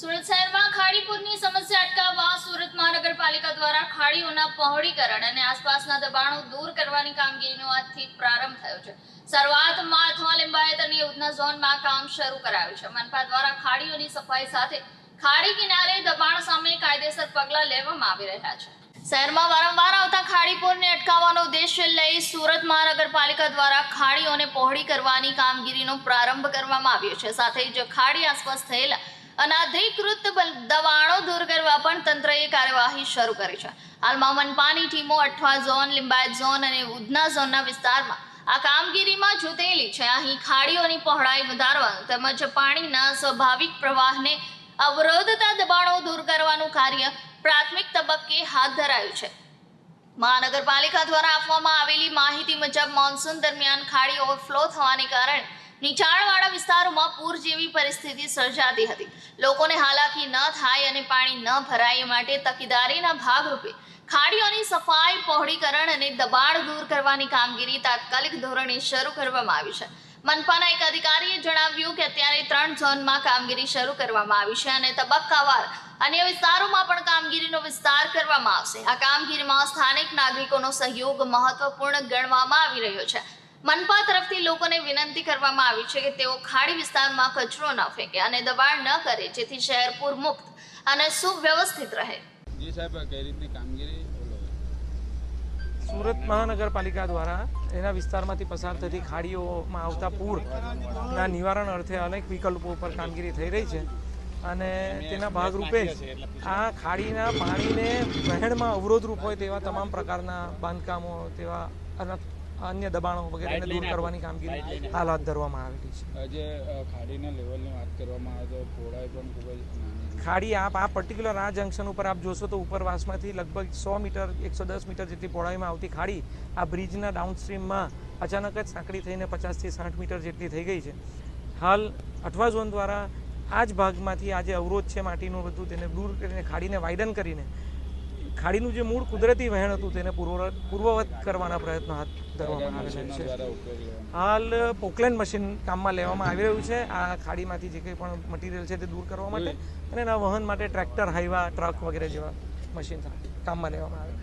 સુરત શહેરમાં ખાડીપુરની સમસ્યા અટકાવવા સુરત મહાનગરપાલિકા દ્વારા ખાડીઓના પહોળીકરણ અને આસપાસના દબાણો દૂર કરવાની કામગીરીનો આજથી પ્રારંભ થયો છે. શરૂઆતમાં અથવા લિંબાયત અને ઉધના ઝોનમાં કામ શરૂ કરાયું છે. મનપા દ્વારા ખાડીઓની સફાઈ સાથે ખાડી કિનારે દબાણ સામે કાયદેસર પગલાં લેવામાં આવી રહ્યા છે. શહેરમાં વારંવાર આવતા ખાડીપુરને અટકાવવાનો ઉદ્દેશ્ય લઈ સુરત મહાનગરપાલિકા દ્વારા ખાડીઓને પહોળી કરવાની કામગીરીનો પ્રારંભ કરવામાં આવ્યો છે. સાથે જ ખાડી આસપાસ થયેલા અનાધિકૃત દબાણો દૂર કરવા પણ તંત્રએ કાર્યવાહી શરૂ કરી છે. હાલમાં મનપાની ટીમો અઠવા ઝોન, લિંબાયત ઝોન અને ઉધના ઝોનના વિસ્તારમાં આ કામગીરીમાં જોતેલી છે. અહીં ખાડીઓની પહોળાઈ વધારવાનું તેમજ પાણીના સ્વાભાવિક પ્રવાહને અવરોધતા દબાણો દૂર કરવાનું કાર્ય પ્રાથમિક તબક્કે હાથ ધરાયું છે. મહાનગરપાલિકા દ્વારા આપવામાં આવેલી માહિતી મુજબ મોન્સૂન દરમિયાન ખાડી ઓવરફ્લો થવાને કારણે નીચાણવાળા વિસ્તારોમાં પૂર જેવી પરિસ્થિતિ સર્જાતી હતી. લોકોને હાલાકી ન થાય અને પાણી ન ભરાય માટે તકેદારીના ભાગરૂપે ખાડીઓની સફાઈ, પહોળીકરણ અને દબાણ દૂર કરવાની કામગીરી તાત્કાલિક ધોરણે શરૂ કરવામાં આવી છે. મનપાના એક અધિકારીએ જણાવ્યું કે અત્યારે ત્રણ ઝોનમાં કામગીરી શરૂ કરવામાં આવી છે અને તબક્કાવાર અન્ય વિસ્તારોમાં પણ કામગીરીનો વિસ્તાર કરવામાં આવશે. આ કામગીરીમાં સ્થાનિક નાગરિકોનો સહયોગ મહત્વપૂર્ણ ગણવામાં આવી રહ્યો છે. મનપા તરફથી લોકોને વિનંતી કરવામાં આવી છે કે તેઓ ખાડી વિસ્તારમાં કચરો ન ફેંકે અને દબાણ ન કરે જેથી શહેર પૂર મુક્ત અને સુવ્યવસ્થિત રહે. જી સાહેબ કઈ રીતની કામગીરી? સુરત મહાનગરપાલિકા દ્વારા એના વિસ્તારમાંથી પસાર થતી ખાડીઓમાં આવતા પૂરના નિવારણ અર્થે અનેક વિકલ્પો ઉપર કામગીરી થઈ રહી છે. અને તેના ભાગરૂપે જ આ ખાડીના પાણીને વહેણમાં અવરોધરૂપ હોય તેવા તમામ પ્રકારના બાંધકામો તેવા અન- અન્ય દબાણો વગેરેને દૂર કરવાની કામગીરી હાલ હાથ ધરવામાં આવેલી છે. જે ખાડીના લેવલની વાત કરવામાં આવે તો પહોળાઈ પણ ખૂબ જ છે. ખાડી આપ આ પર્ટિક્યુલર આ જંકશન ઉપર આપ જોશો તો ઉપરવાસમાંથી લગભગ સો મીટર એકસો દસ મીટર જેટલી પહોળાઈમાં આવતી ખાડી આ બ્રિજના ડાઉનસ્ટ્રીમમાં અચાનક જ સાંકડી થઈને પચાસથી સાઠ મીટર જેટલી થઈ ગઈ છે. હાલ અઠવા ઝોન દ્વારા આ જ ભાગમાંથી આ જે અવરોધ છે માટીનું બધું તેને દૂર કરીને ખાડીને વાઇડન કરીને ખાડીનું જે મૂળ કુદરતી વહેણ હતું તેને પૂર્વ પૂર્વવત કરવાના પ્રયત્નો હાથ ધરવામાં આવેલા છે. હાલ પોકલેન મશીન કામમાં લેવામાં આવી રહ્યું છે. આ ખાડીમાંથી જે કંઈ પણ મટીરિયલ છે તે દૂર કરવા માટે અને એના વહન માટે ટ્રેક્ટર હાઈવા ટ્રક વગેરે જેવા મશીન કામમાં લેવામાં આવે.